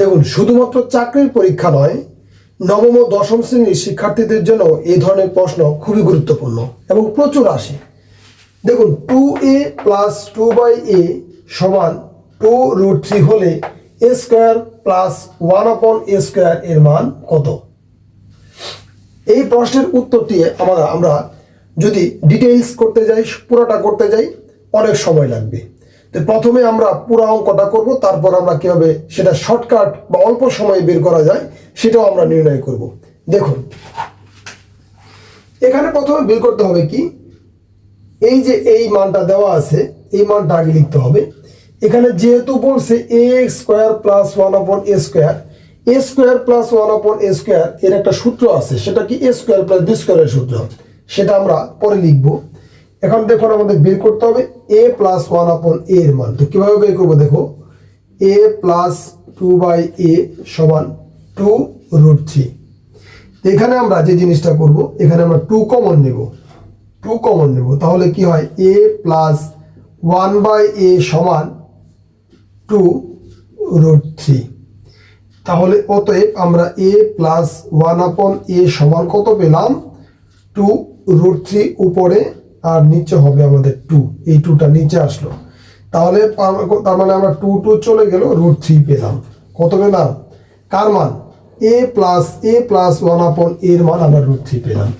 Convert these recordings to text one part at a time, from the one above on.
দেখুন, শুধুমাত্র চাকরির পরীক্ষা নয়, নবম ও দশম শ্রেণির শিক্ষার্থীদের জন্য এই ধরনের প্রশ্ন খুবই গুরুত্বপূর্ণ এবং প্রচুর আসে। দেখুন two a plus two by a সমান টু রুট থ্রি হলে এ square plus one upon a square এর মান কত? এই প্রশ্নের উত্তরটি আমরা আমরা যদি ডিটেইলস করতে যাই, পুরোটা করতে যাই, অনেক সময় লাগবে। প্রথমে আমরা পুরো অঙ্কটা করব, তারপর আমরা কীভাবে সেটা শর্টকাট বা অল্প সময়ে বের করা যায় সেটাও আমরা নির্ণয় করব। দেখুন, এখানে প্রথমে বের করতে হবে কি? এই যে এই মানটা দেওয়া আছে, এই মানটা আগে লিখতে হবে। এখানে যেহেতু বলছে এ square plus one upon a square a square plus one upon a square এর একটা সূত্র আছে, সেটা কি এ স্কোয়ার প্লাস বি স্কোয়ারের সূত্র? সেটা আমরা পরে লিখব। এখন দেখুন আমাদের বের করতে হবে। এ প্লাস ওয়ান আপন এ এর মান। তো কীভাবে বের করব দেখো? A plus two by a সমান টু রুট থ্রি এখানে আমরা যে জিনিসটা করব, এখানে আমরা টু কমন নেব। টু কমন নেব। তাহলে কি হয়? A plus one by a সমান টু রুট থ্রি তাহলে অতএব আমরা এ প্লাস ওয়ান আপন এ সমান কত পেলাম? টু রুট থ্রি উপরে আর নিচে হবে আমাদের টু এই টুটা নিচে আসলো। তাহলে তার মানে আমরা টু টু চলে গেল রুট থ্রি পেলাম। কত পেলাম? কার মান? A plus a plus one upon এর মান আমরা রুট থ্রি পেলাম।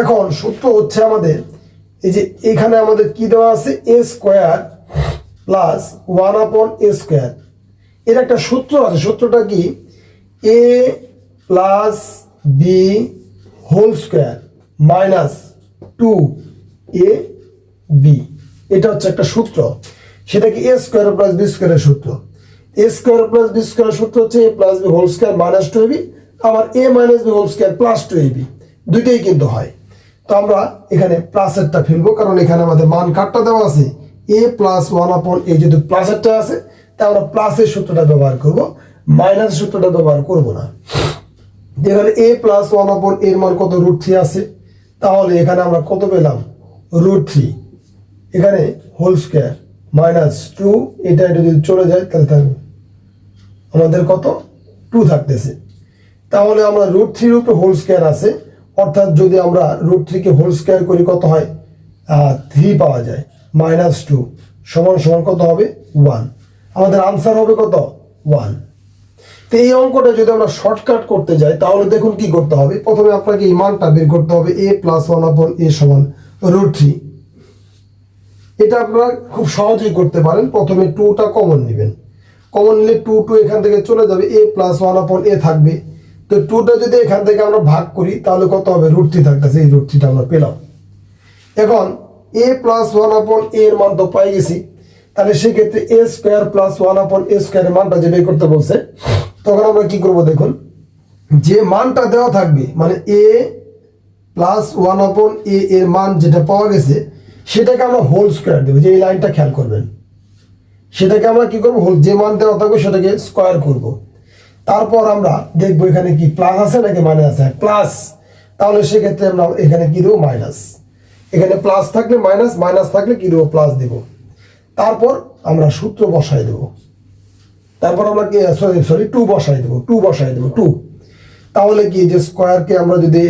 এখন সূত্র হচ্ছে আমাদের, এই যে এখানে আমাদের কি দেওয়া আছে? এ square plus one upon a square এর একটা সূত্র আছে, সূত্রটা কি? A plus b whole square minus two a b এটা হচ্ছে একটা সূত্র। সেটা কি এ স্কোয়ার প্লাস বি স্কোয়ারের সূত্র। এ স্কোয়ার প্লাস বি স্কোয়ারের সূত্র হচ্ছে a plus b whole square minus two a b আবার a minus b whole square plus two a b দুইটাই কিন্তু হয়। তো আমরা এখানে প্লাসেরটা ফেলব, কারণ এখানে আমাদের মান কাটটা দেওয়া আছে। এ প্লাস ওয়ান আপন এই যদি প্লাসেরটা আছে তা আমরা প্লাসের সূত্রটা ব্যবহার করব। মাইনাস সূত্রটা ব্যবহার করব না। এখানে এ প্লাস ওয়ান আপন এর মান কত রুট থ্রি আছে? তাহলে এখানে আমরা কত পেলাম? Root three. এখানে হোল স্কোয়ার, মাইনাস টু, এটা এটা যদি চলে যায়, তাহলে থাকবে আমাদের কত? টু থাকতেছে। তাহলে আমরা রুট থ্রির উপরে হোল স্কোয়ার আছে। অর্থাৎ যদি আমরা রুট থ্রিকে হোল স্কোয়ার করি, কত হয়? থ্রি পাওয়া যায়। মাইনাস টু সমান সমান কত হবে? ওয়ান আমাদের আনসার হবে কত? ওয়ান তো এই অঙ্কটা যদি আমরা শর্টকাট করতে যাই, তাহলে দেখুন কি করতে হবে? প্রথমে আপনাকে এই মানটা বের করতে হবে এ প্লাস ওয়ান আপন এ সমান রুট এটা আপনারা খুব সহজেই করতে পারেন। প্রথমে টুটা কমন নেবেন। কমন নিলে টু টু এখান থেকে চলে যাবে। এ প্লাস ওয়ান আপন এ থাকবে। তো টুটা যদি এখান থেকে আমরা ভাগ করি, তাহলে কত হবে? রুট থ্রি থাকতেছে। এই রুট থ্রিটা আমরা পেলাম। এখন এ প্লাস ওয়ান আপন এ এর মান তো পাই গেছি। তাহলে সেক্ষেত্রে এ স্কোয়ার প্লাস ওয়ান আপন এ স্কোয়ারের মানটা যে বের করতে বলছে, তখন আমরা কি করব দেখুন? যে মানটা দেওয়া থাকবে মানে এ প্লাস ওয়ান আপন এ এর মান যেটা পাওয়া গেছে, সেটাকে আমরা হোল স্কোয়ার দেবো, যে এই লাইনটা খেয়াল করবেন। সেটাকে আমরা কি করব? হোল যে মান দেওয়া থাকবে, সেটাকে স্কোয়ার করব। তারপর আমরা দেখব এখানে কি প্লাস আছে নাকি মাইনাস আছে? প্লাস তাহলে সেক্ষেত্রে আমরা এখানে কি দেবো? মাইনাস এখানে প্লাস থাকলে মাইনাস মাইনাস থাকলে কি দেবো? প্লাস দেব। তারপর আমরা সূত্র বসাই দেবো। তারপর আমরা কি সরি সরি টু বসাই দেবো টু বসাই দেবো টু তাহলে কি যে স্কোয়ারকে আমরা যদি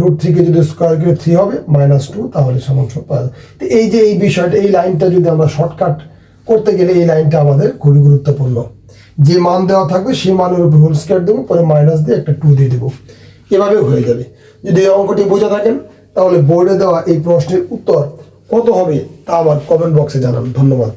রুট থ্রিকে যদি স্কোয়ার করে থ্রি হবে মাইনাস টু তাহলে সমান। তো এই যে এই বিষয়টা, এই লাইনটা যদি আমরা শর্টকাট করতে গেলে এই লাইনটা আমাদের খুবই গুরুত্বপূর্ণ। যে মান দেওয়া থাকবে, সেই মানের উপর হোল স্কোয়ার দেবো, পরে মাইনাস দিয়ে একটা টু দিয়ে দেবো। এভাবে হয়ে যাবে। যদি এই অঙ্কটি বোঝা থাকেন, তাহলে বোর্ডে দেওয়া এই প্রশ্নের উত্তর কত হবে, তা আমার কমেন্ট বক্সে জানান। ধন্যবাদ।